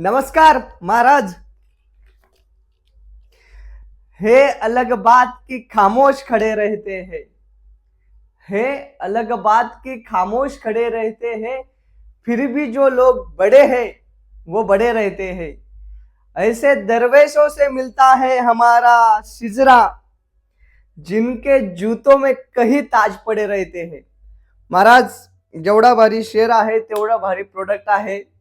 नमस्कार, महाराज। हे अलग बात की खामोश खड़े रहते हैं। हे अलग बात की खामोश खड़े रहते हैं, फिर भी जो लोग बड़े हैं, वो बड़े रहते हैं। ऐसे दरवेशों से मिलता है हमारा सिजरा, जिनके जूतों में कहीं ताज पडे रहते हैं। महाराज, जेवढा भारी शेअर आहे तेवढा भारी प्रोडक्ट आहे।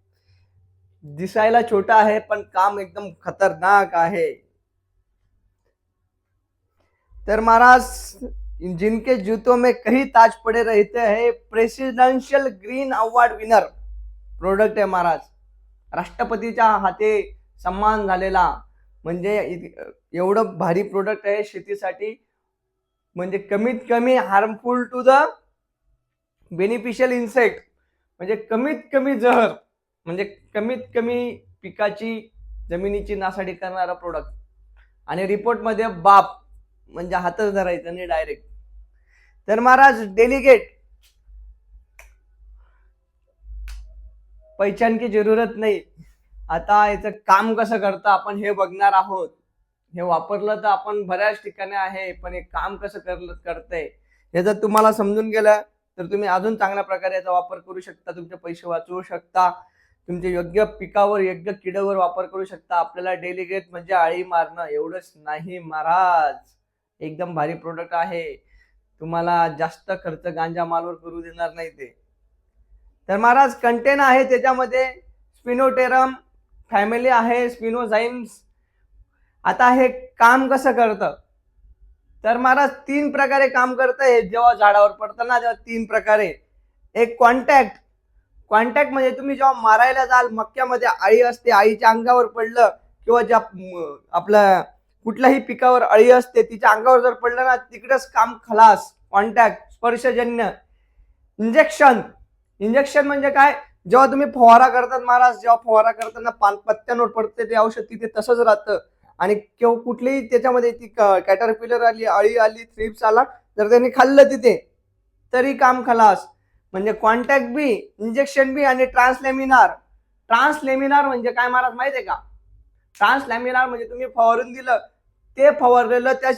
दिसायला छोटा आहे पण काम एकदम खतरनाक आहे. तर महाराज जिनके जूतों में कई ताज पड़े रहते हैं presidential green award winner product आहे महाराज. राष्ट्रपतीच्या हाते सन्मान झालेला म्हणजे एवढं भारी प्रोडक्ट आहे शेतीसाठी म्हणजे कमीत कमी harmful to the beneficial insect म्हणजे कमीत कमी जहर. म्हणजे कमीत कमी पिकाची जमिनीची नासाडी करणारा प्रोडक्ट आणि रिपोर्टमध्ये बाप म्हणजे हातच धरायचं नाही डायरेक्ट तर महाराज डेलिगेट पैशान की जरूरत नाही. आता याचं काम कसं करतं आपण हे बघणार आहोत. हे वापरलं तर आपण बऱ्याच ठिकाणी आहे पण हे काम कसं कर करतंय? हे जर तुम्हाला समजून गेलं तर तुम्ही अजून चांगल्या प्रकारे याचा वापर करू शकता तुमचे पैसे वाचवू शकता. तुमच्या योग्य पिकावर योग्य किडावर वापर करू शकता. आपल्याला डेलिगेट म्हणजे आळी मारणं. एवढंच नाही महाराज. एकदम भारी प्रोडक्ट आहे. तुम्हाला जास्त खर्च गांजा मालवर करू देणार नाही ते. तर महाराज कंटेन आहे त्याच्यामध्ये. स्पिनोटेरम फॅमिली आहे. स्पिनोझाईम्स आता हे काम कसं करतं? तर महाराज तीन प्रकारे काम करतं. हे जेव्हा झाडावर पडतं ना तेव्हा तीन प्रकारे. एक कॉन्टॅक्ट कॉन्टॅक्ट म्हणजे तुम्ही जेव्हा मारायला जाल मक्क्यामध्ये आळी असते आईच्या अंगावर पडलं किंवा ज्या म, आपल्या कुठल्याही पिकावर अळी असते तिच्या अंगावर जर पडलं ना तिकडेच काम खलास. कॉन्टॅक्ट स्पर्शजन्य इंजेक्शन इंजेक्शन म्हणजे काय? जेव्हा तुम्ही फवारा करतात महाराज जेव्हा फवारा करताना पान पत्त्यांवर पडते ते औषध तिथे तसंच राहतं. आणि किंवा कुठलीही त्याच्यामध्ये ती कॅटरपिलर आली अळी आली थ्रिप्स आला जर त्यांनी खाल्लं तिथे तरी काम खलास. म्हणजे कॉन्टॅक्ट बी इंजेक्शन बी आणि ट्रान्सलेमिनार ट्रान्सलेमिनार म्हणजे काय महाराज माहिती आहे का? ट्रान्सलेमिनार म्हणजे तुम्ही फवारून दिलं ते फवारलेलं त्या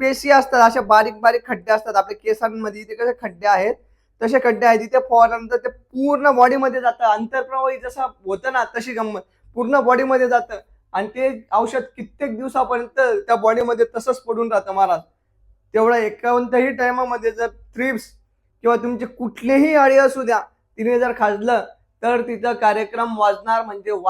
पेशी असतात अशा बारीक बारीक खड्डे असतात. आपल्या केसांमध्ये इथे कसे खड्डे आहेत तसे खड्डे आहेत. तिथे फवारल्यानंतर ते पूर्ण बॉडीमध्ये जातं. अंतरप्रवाही जसं होतं ना तशी गंमत पूर्ण बॉडीमध्ये जातं. आणि ते औषध कित्येक दिवसापर्यंत त्या बॉडीमध्ये तसंच पडून राहतं महाराज. तेवढं एकावन्नही टायमामध्ये जर थ्रिप्स किंवा तुमची कुठलीही अळी असू द्या तिने जर खाजलं तर तिथं कार्यक्रम वाजणार म्हणजे वाज